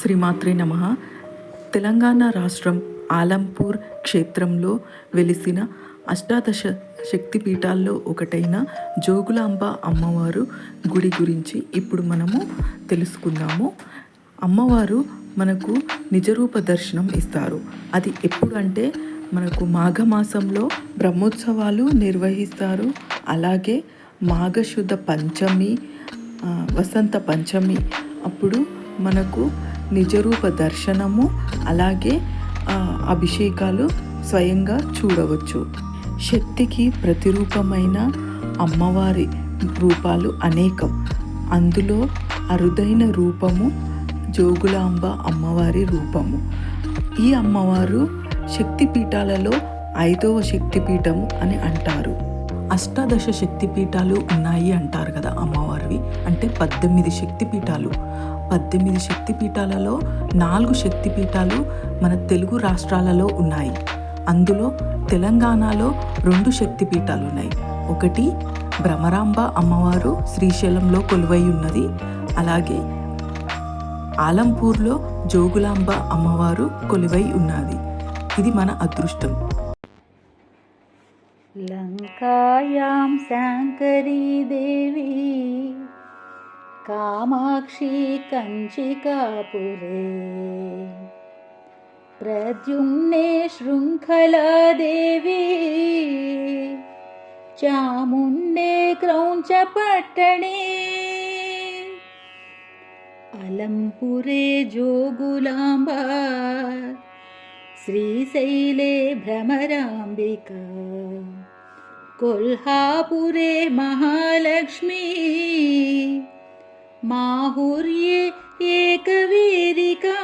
శ్రీమాత్రే నమ. తెలంగాణ రాష్ట్రం ఆలంపూర్ క్షేత్రంలో వెలిసిన అష్టాదశ శక్తిపీఠాల్లో ఒకటైన జోగులాంబ అమ్మవారు గుడి గురించి ఇప్పుడు మనము తెలుసుకుందాము. అమ్మవారు మనకు నిజరూప దర్శనం ఇస్తారు. అది ఎప్పుడు అంటే మనకు మాఘమాసంలో బ్రహ్మోత్సవాలు నిర్వహిస్తారు. అలాగే మాఘశుద్ధ పంచమి వసంత పంచమి అప్పుడు మనకు నిజరూప దర్శనము అలాగే అభిషేకాలు స్వయంగా చూడవచ్చు. శక్తికి ప్రతిరూపమైన అమ్మవారి రూపాలు అనేకం. అందులో అరుదైన రూపము జోగులాంబ అమ్మవారి రూపము. ఈ అమ్మవారు శక్తిపీఠాలలో ఐదవ శక్తిపీఠము అని అంటారు. అష్టాదశ శక్తిపీఠాలు ఉన్నాయి అంటారు కదా అమ్మవారివి. అంటే పద్దెనిమిది శక్తిపీఠాలు. పద్దెనిమిది శక్తిపీఠాలలో నాలుగు శక్తిపీఠాలు మన తెలుగు రాష్ట్రాలలో ఉన్నాయి. అందులో తెలంగాణలో రెండు శక్తిపీఠాలు ఉన్నాయి. ఒకటి భ్రమరాంబ అమ్మవారు శ్రీశైలంలో కొలువై ఉన్నది. అలాగే ఆలంపూర్లో జోగులాంబ అమ్మవారు కొలువై ఉన్నది. ఇది మన అదృష్టం. లంకాయాం శాంకరీ దేవీ कामाक्षी कञ्चिकापुरे। प्रद्युम्ने शृङ्खला देवी। चामुण्डे क्रौञ्चपट्टणे। अलम्पुरे जोगुलाम्बा। श्रीशैले भ्रमराम्बिका। कोल्हापुरे महालक्ष्मी माहुर्ये एकवीरिका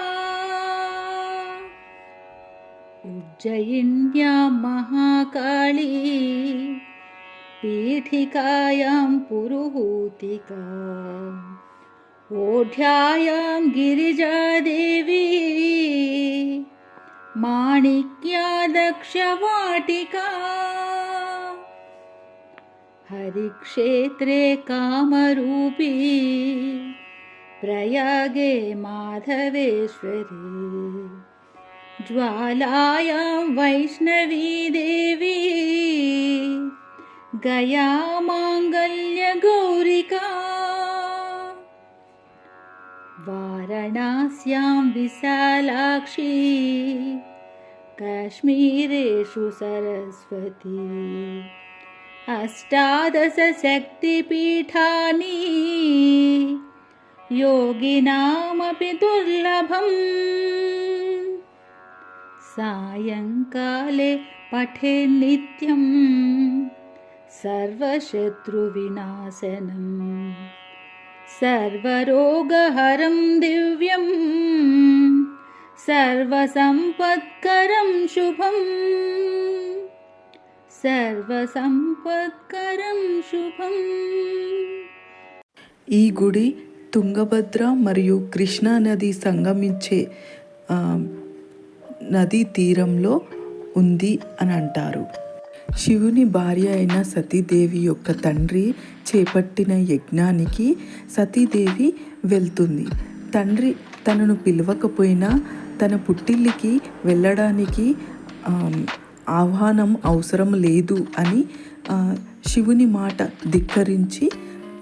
उज्जयिन्यां महाकाली पीठिकायां पुरुहूतिका। ओढ्यायां गिरिजादेवी माणिक्या दक्षवाटिका हरिक्षेत्रे कामरूपी प्रयागे माधवेश्वरी। ज्वालायां वैष्णवी देवी गया माङ्गल्यगौरिका वाराणास्यां विशालाक्षी काश्मीरेषु सरस्वती अष्टादशशक्तिपीठानि। योगिनामपि दुर्लभम्। सायङ्काले पठे नित्यं सर्वशत्रुविनाशनम्। सर्वरोगहरं दिव्यं सर्वसम्पत्करं शुभम् సర్వసంపత్కరం శుభం. ఈ గుడి తుంగభద్ర మరియు కృష్ణా నది సంగమించే నదీ తీరంలో ఉంది అని అంటారు. శివుని భార్య అయిన సతీదేవి యొక్క తండ్రి చేపట్టిన యజ్ఞానికి సతీదేవి వెళ్తుంది. తండ్రి తనను పిలవకపోయినా తన పుట్టిల్లికి వెళ్ళడానికి ఆహ్వానం అవసరం లేదు అని శివుని మాట ధిక్కరించి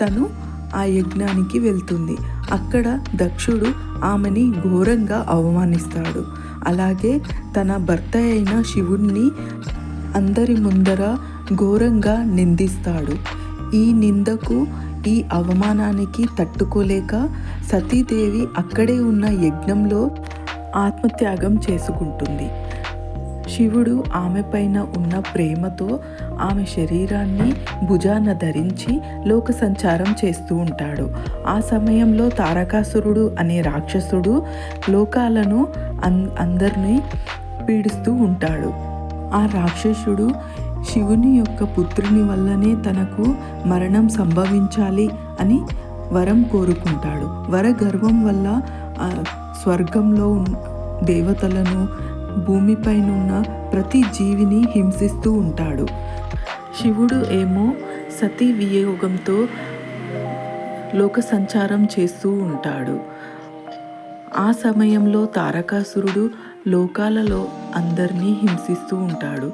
తను ఆ యజ్ఞానికి వెళ్తుంది. అక్కడ దక్షుడు ఆమెని ఘోరంగా అవమానిస్తాడు. అలాగే తన భర్త అయిన శివుణ్ణి అందరి ముందర ఘోరంగా నిందిస్తాడు. ఈ నిందకు ఈ అవమానానికి తట్టుకోలేక సతీదేవి అక్కడే ఉన్న యజ్ఞంలో ఆత్మత్యాగం చేసుకుంటుంది. శివుడు ఆమె పైన ఉన్న ప్రేమతో ఆమె శరీరాన్ని భుజాన ధరించి లోక సంచారం చేస్తూ ఉంటాడు. ఆ సమయంలో తారకాసురుడు అనే రాక్షసుడు లోకాలను అం అందరినీ పీడిస్తూ ఉంటాడు. ఆ రాక్షసుడు శివుని యొక్క పుత్రుని వల్లనే తనకు మరణం సంభవించాలి అని వరం కోరుకుంటాడు. వర గర్వం వల్ల స్వర్గంలో దేవతలను భూమిపైనున్న ప్రతి జీవిని హింసిస్తూ ఉంటాడు. శివుడు ఏమో సతీ వియోగంతో లోక సంచారం చేస్తూ ఉంటాడు. ఆ సమయంలో తారకాసురుడు లోకాలలో అందరినీ హింసిస్తూ ఉంటాడు.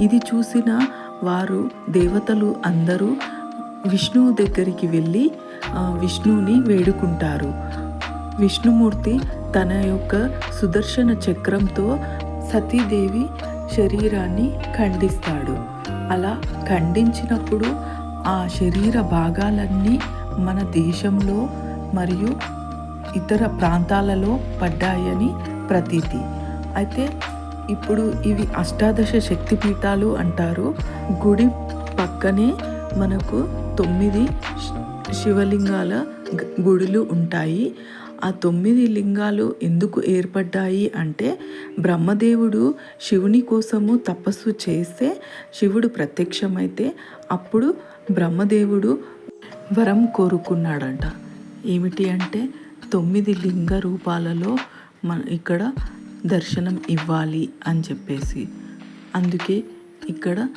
ఇది చూసిన వారు దేవతలు అందరూ విష్ణువు దగ్గరికి వెళ్ళి విష్ణువుని వేడుకుంటారు. విష్ణుమూర్తి తన యొక్క సుదర్శన చక్రంతో సతీదేవి శరీరాన్ని ఖండిస్తాడు. అలా ఖండించినప్పుడు ఆ శరీర భాగాలన్నీ మన దేశంలో మరియు ఇతర ప్రాంతాలలో పడ్డాయని ప్రతీతి. అయితే ఇప్పుడు ఇవి అష్టాదశ శక్తిపీఠాలు అంటారు. గుడి పక్కనే మనకు తొమ్మిది శివలింగాల గుడులు ఉంటాయి. ఆ తొమ్మిది లింగాలు ఎందుకు ఏర్పడ్డాయి అంటే బ్రహ్మదేవుడు శివుని కోసము తపస్సు చేస్తే శివుడు ప్రత్యక్షమైతే అప్పుడు బ్రహ్మదేవుడు వరం కోరుకున్నాడంట. ఏమిటి అంటే తొమ్మిది లింగ రూపాలలో మన ఇక్కడ దర్శనం ఇవ్వాలి అని చెప్పేసి. అందుకే ఇక్కడ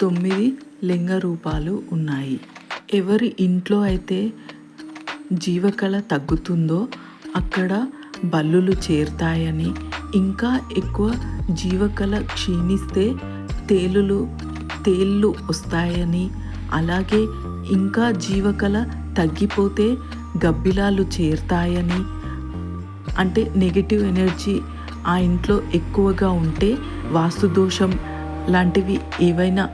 తొమ్మిది లింగ రూపాలు ఉన్నాయి. ఎవరి ఇంట్లో అయితే జీవకళ తగ్గుతుందో అక్కడ బల్లులు చేరుతాయని. ఇంకా ఎక్కువ జీవకళ క్షీణిస్తే తేలులు తేళ్ళు వస్తాయని. అలాగే ఇంకా జీవకళ తగ్గిపోతే గబ్బిలాలు చేరుతాయని. అంటే నెగిటివ్ ఎనర్జీ ఆ ఇంట్లో ఎక్కువగా ఉంటే వాస్తుదోషం లాంటివి ఏవైనా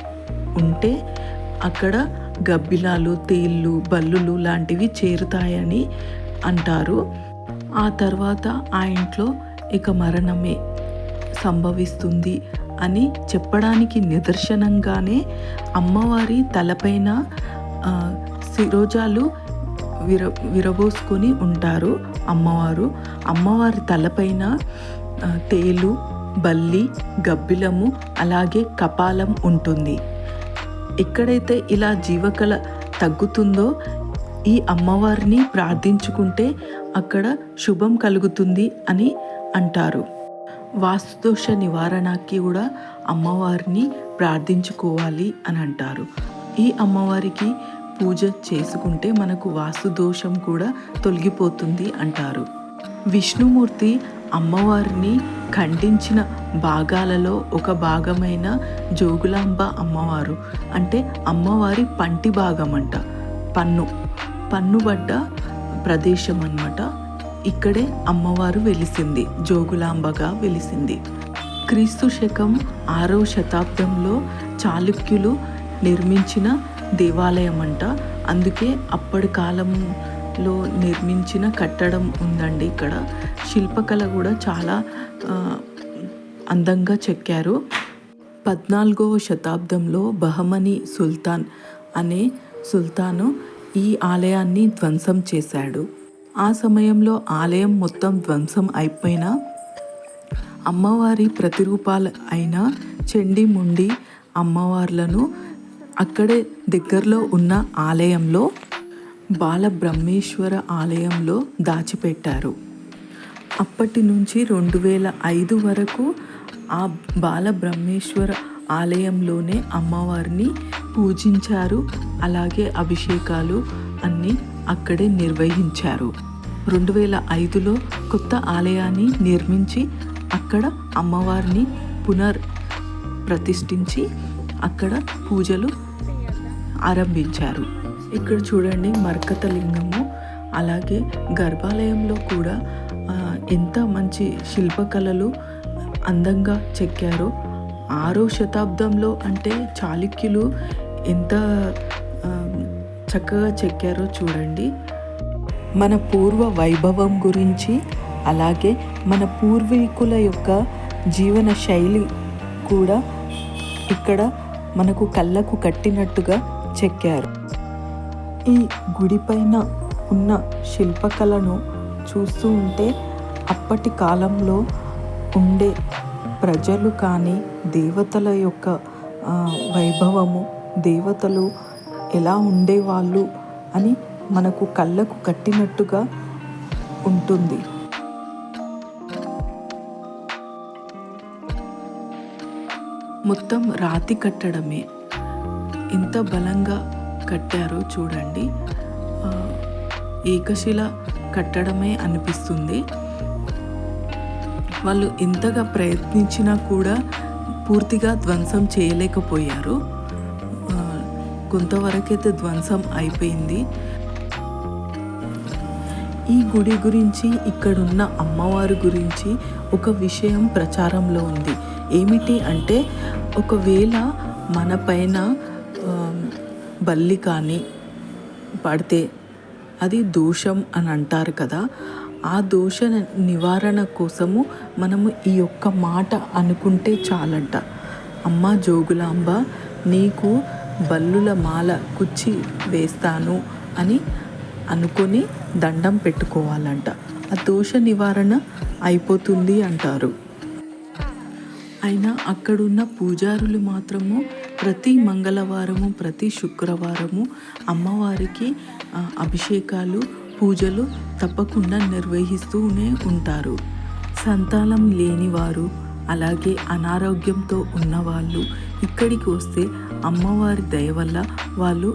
ఉంటే అక్కడ గబ్బిలాలు తేళ్ళు బల్లులు లాంటివి చేరుతాయని అంటారు. ఆ తర్వాత ఆ ఇంట్లో ఇక మరణమే సంభవిస్తుంది అని చెప్పడానికి నిదర్శనంగానే అమ్మవారి తలపైన శిరోజాలు విర విరబోసుకొని ఉంటారు అమ్మవారు. అమ్మవారి తలపైన తేలు బల్లి గబ్బిలము అలాగే కపాలం ఉంటుంది. ఎక్కడైతే ఇలా జీవకళ తగ్గుతుందో ఈ అమ్మవారిని ప్రార్థించుకుంటే అక్కడ శుభం కలుగుతుంది అని అంటారు. వాస్తుదోష నివారణకి కూడా అమ్మవారిని ప్రార్థించుకోవాలి అని అంటారు. ఈ అమ్మవారికి పూజ చేసుకుంటే మనకు వాస్తు దోషం కూడా తొలగిపోతుంది అంటారు. విష్ణుమూర్తి అమ్మవారిని ఖండించిన భాగాలలో ఒక భాగమైన జోగులాంబ అమ్మవారు. అంటే అమ్మవారి పంటి భాగం అంట పన్ను. పన్నుబడ్డ ప్రదేశం అన్నమాట ఇక్కడే అమ్మవారు వెలిసింది. జోగులాంబగా వెలిసింది. క్రీస్తు శకం ఆరవ శతాబ్దంలో చాళుక్యులు నిర్మించిన దేవాలయం అంట అందుకే అప్పటి కాలం కాలంలో నిర్మించిన కట్టడం ఉందండి ఇక్కడ. శిల్పకళ కూడా చాలా అందంగా చెక్కారు. పద్నాలుగవ శతాబ్దంలో బహమని సుల్తాన్ అనే సుల్తాను ఈ ఆలయాన్ని ధ్వంసం చేశాడు. ఆ సమయంలో ఆలయం మొత్తం ధ్వంసం అయిపోయినా అమ్మవారి ప్రతిరూపాలు అయిన చెండి ముండి అమ్మవార్లను అక్కడే దగ్గరలో ఉన్న ఆలయంలో బాలబ్రహ్మేశ్వర ఆలయంలో దాచిపెట్టారు. అప్పటి నుంచి రెండు వేల ఐదు వరకు ఆ బాలబ్రహ్మేశ్వర ఆలయంలోనే అమ్మవారిని పూజించారు. అలాగే అభిషేకాలు అన్నీ అక్కడే నిర్వహించారు. రెండు వేల ఐదులో కొత్త ఆలయాన్ని నిర్మించి అక్కడ అమ్మవారిని పునర్ ప్రతిష్ఠించి అక్కడ పూజలు ఆరంభించారు. ఇక్కడ చూడండి మర్కత లింగము అలాగే గర్భాలయంలో కూడా ఎంత మంచి శిల్పకళలు అందంగా చెక్కారో. ఆరో శతాబ్దంలో అంటే చాళుక్యులు ఎంత చక్కగా చెక్కారో చూడండి. మన పూర్వ వైభవం గురించి అలాగే మన పూర్వీకుల యొక్క జీవన శైలి కూడా ఇక్కడ మనకు కళ్ళకు కట్టినట్టుగా చెక్కారు. ఈ గుడిపైన ఉన్న శిల్పకళను చూస్తూ ఉంటే అప్పటి కాలంలో ఉండే ప్రజలు కానీ దేవతల యొక్క వైభవము దేవతలు ఎలా ఉండేవాళ్ళు అని మనకు కళ్ళకు కట్టినట్టుగా ఉంటుంది. మొత్తం రాతి కట్టడమే. ఇంత బలంగా కట్టారో చూడండి. ఏకశిల కట్టడమే అనిపిస్తుంది. వాళ్ళు ఎంతగా ప్రయత్నించినా కూడా పూర్తిగా ధ్వంసం చేయలేకపోయారు. కొంతవరకైతే ధ్వంసం అయిపోయింది. ఈ గుడి గురించి ఇక్కడున్న అమ్మవారి గురించి ఒక విషయం ప్రచారంలో ఉంది. ఏమిటి అంటే ఒకవేళ మన పైన బల్లి కానీ పడితే అది దోషం అని అంటారు కదా. ఆ దోష నివారణ కోసము మనము ఈ యొక్క మాట అనుకుంటే చాలంట. అమ్మ జోగులాంబ నీకు బల్లుల మాల కుచ్చి వేస్తాను అని అనుకొని దండం పెట్టుకోవాలంట. ఆ దోష నివారణ అయిపోతుంది అంటారు. అయినా అక్కడున్న పూజారులు మాత్రము ప్రతి మంగళవారము ప్రతి శుక్రవారము అమ్మవారికి అభిషేకాలు పూజలు తప్పకుండా నిర్వహిస్తూనే ఉంటారు. సంతానం లేనివారు అలాగే అనారోగ్యంతో ఉన్నవాళ్ళు ఇక్కడికి వస్తే అమ్మవారి దయ వల్ల వాళ్ళు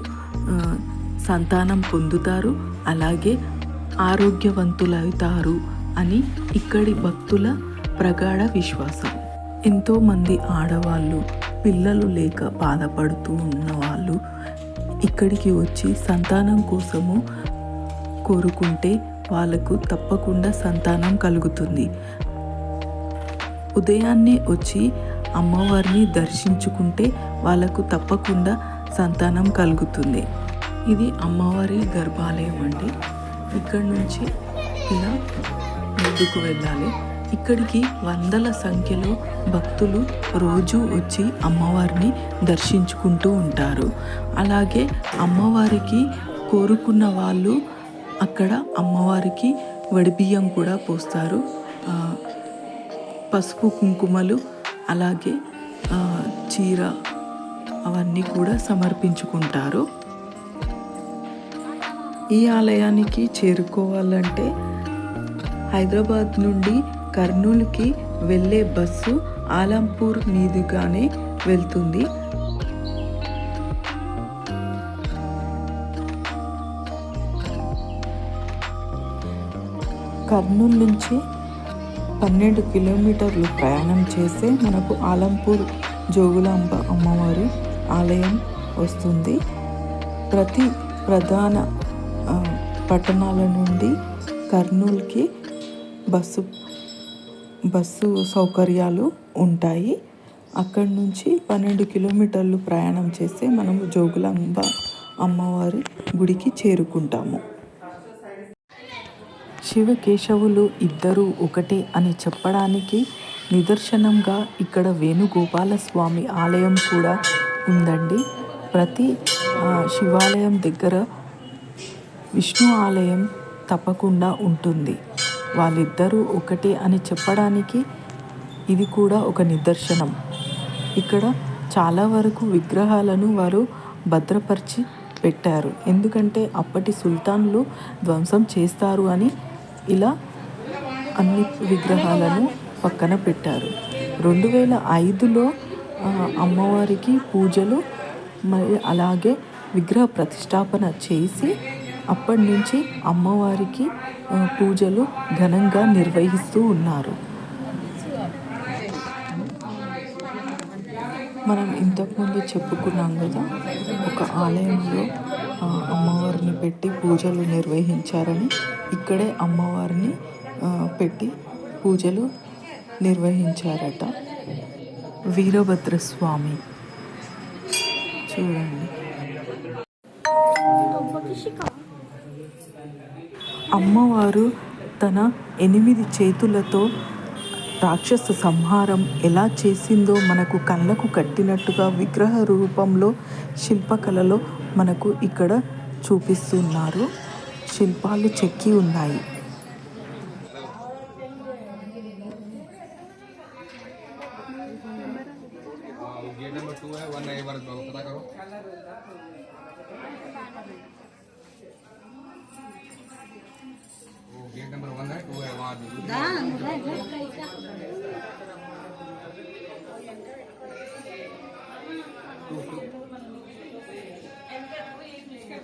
సంతానం పొందుతారు అలాగే ఆరోగ్యవంతులవుతారు అని ఇక్కడి భక్తుల ప్రగాఢ విశ్వాసం. ఎంతోమంది ఆడవాళ్ళు పిల్లలు లేక బాధపడుతూ ఉన్న వాళ్ళు ఇక్కడికి వచ్చి సంతానం కోసము కోరుకుంటే వాళ్ళకు తప్పకుండా సంతానం కలుగుతుంది. ఉదయాన్నే వచ్చి అమ్మవారిని దర్శించుకుంటే వాళ్ళకు తప్పకుండా సంతానం కలుగుతుంది. ఇది అమ్మవారి గర్భాలయం అండి. ఇక్కడ నుంచి ఇలా ముందుకు వెళ్ళాలి. ఇక్కడికి వందల సంఖ్యలో భక్తులు రోజు వచ్చి అమ్మవారిని దర్శించుకుంటూ ఉంటారు. అలాగే అమ్మవారికి కోరుకున్న వాళ్ళు అక్కడ అమ్మవారికి వడిబియ్యం కూడా పోస్తారు. పసుపు కుంకుమలు అలాగే చీర అవన్నీ కూడా సమర్పించుకుంటారు. ఈ ఆలయానికి చేరుకోవాలంటే హైదరాబాద్ నుండి కర్నూలుకి వెళ్ళే బస్సు ఆలంపూర్ మీదుగానే వెళ్తుంది. కర్నూలు నుంచి పన్నెండు కిలోమీటర్లు ప్రయాణం చేస్తే మనకు ఆలంపూర్ జోగులాంబ అమ్మవారి ఆలయం వస్తుంది. ప్రతి ప్రధాన పట్టణాల నుండి కర్నూలుకి బస్సు బస్సు సౌకర్యాలు ఉంటాయి. అక్కడి నుంచి పన్నెండు కిలోమీటర్లు ప్రయాణం చేస్తే మనము జోగులాంబ అమ్మవారి గుడికి చేరుకుంటాము. శివకేశవులు ఇద్దరు ఒకటే అని చెప్పడానికి నిదర్శనంగా ఇక్కడ వేణుగోపాల స్వామి ఆలయం కూడా ఉందండి. ప్రతి శివాలయం దగ్గర విష్ణు ఆలయం తప్పకుండా ఉంటుంది. వాళ్ళిద్దరూ ఒకటే అని చెప్పడానికి ఇది కూడా ఒక నిదర్శనం. ఇక్కడ చాలా వరకు విగ్రహాలను వారు భద్రపరిచి పెట్టారు. ఎందుకంటే అప్పటి సుల్తాన్లు ధ్వంసం చేస్తారు అని ఇలా అన్ని విగ్రహాలను పక్కన పెట్టారు. రెండు వేల ఐదులో అమ్మవారికి పూజలు మరి అలాగే విగ్రహ ప్రతిష్టాపన చేసి అప్పటి నుంచి అమ్మవారికి పూజలు ఘనంగా నిర్వహిస్తూ ఉన్నారు. మనం ఇంతకుముందు చెప్పుకున్నాం కదా ఒక ఆలయంలో అమ్మవారిని పెట్టి పూజలు నిర్వహించారని ఇక్కడే అమ్మవారిని పెట్టి పూజలు నిర్వహించారట వీరభద్రస్వామి. చూడండి. అమ్మవారు తన ఎనిమిది చేతులతో రాక్షస సంహారం ఎలా చేసిందో మనకు కళ్ళకు కట్టినట్టుగా విగ్రహ రూపంలో శిల్పకళలో మనకు ఇక్కడ చూపిస్తున్నారు. శిల్పాలు చెక్కి ఉన్నాయి.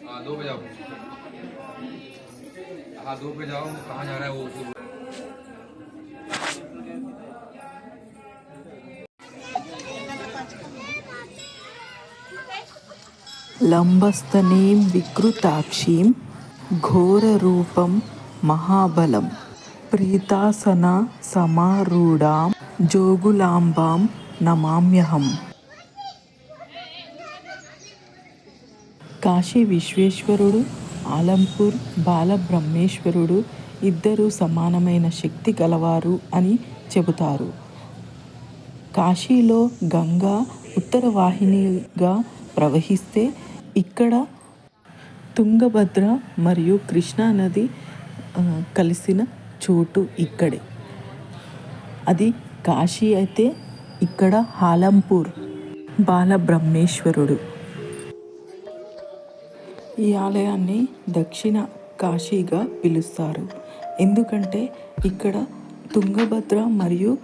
हाँ दो पे जाओ हाँ दो पे जाओ कहाँ जा रहा है वो? లంబస్తనీం వికృతాక్షీం ఘోరరూపం మహాబలం ప్రీతాసన సమారూఢాం జోగులాంబాం నమామ్యహం కాశీ విశ్వేశ్వరుడు ఆలంపూర్ బాలబ్రహ్మేశ్వరుడు ఇద్దరు సమానమైన శక్తి గలవారు అని చెబుతారు. కాశీలో గంగా ఉత్తర వాహినిగా ప్రవహిస్తే ఇక్కడ తుంగభద్ర మరియు కృష్ణా నది కలిసిన చోటు ఇక్కడే. అది కాశీ అయితే ఇక్కడ హాలంపూర్ బాలబ్రహ్మేశ్వరుడు. ఈ ఆలయాన్ని దక్షిణ కాశీగా పిలుస్తారు. ఎందుకంటే ఇక్కడ తుంగభద్ర మరియు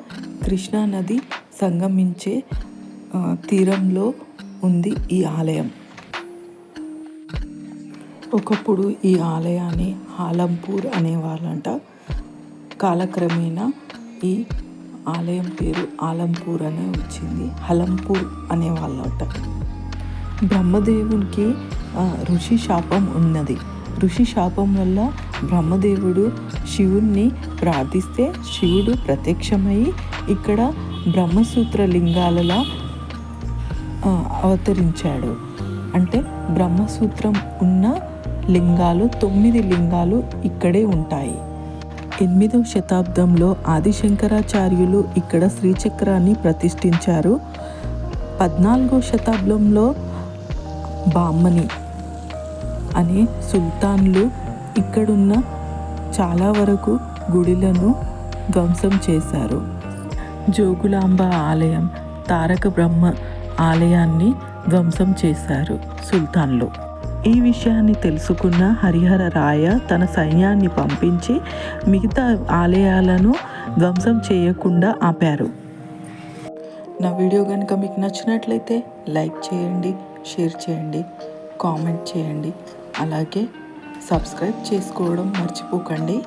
కృష్ణా నది సంగమించే తీరంలో ఉంది ఈ ఆలయం. ఒకప్పుడు ఈ ఆలయాన్ని ఆలంపూర్ అనేవాళ్ళంట. కాలక్రమేణా ఈ ఆలయం పేరు ఆలంపూర్ అనే వచ్చింది. హలంపూర్ అనేవాళ్ళట. బ్రహ్మదేవునికి ఋషి శాపం ఉన్నది. ఋషి శాపం వల్ల బ్రహ్మదేవుడు శివుణ్ణి ప్రార్థిస్తే శివుడు ప్రత్యక్షమై ఇక్కడ బ్రహ్మసూత్ర లింగాలలా అవతరించాడు. అంటే బ్రహ్మసూత్రం ఉన్న లింగాలు తొమ్మిది లింగాలు ఇక్కడే ఉంటాయి. ఎనిమిదవ శతాబ్దంలో ఆదిశంకరాచార్యులు ఇక్కడ శ్రీచక్రాన్ని ప్రతిష్ఠించారు. పద్నాలుగో శతాబ్దంలో బామ్మని అనే సుల్తాన్లు ఇక్కడున్న చాలా వరకు గుడిలను ధ్వంసం చేశారు. జోగులాంబ ఆలయం తారక బ్రహ్మ ఆలయాన్ని ధ్వంసం చేశారు సుల్తాన్లు. ఈ విషయాన్ని తెలుసుకున్న హరిహర రాయ తన సైన్యాన్ని పంపించి మిగతా ఆలయాలను ధ్వంసం చేయకుండా ఆపారు. నా వీడియో కనుక మీకు నచ్చినట్లయితే లైక్ చేయండి షేర్ చేయండి కామెంట్ చేయండి. అలాగే సబ్స్క్రైబ్ చేసుకోవడం మర్చిపోకండి.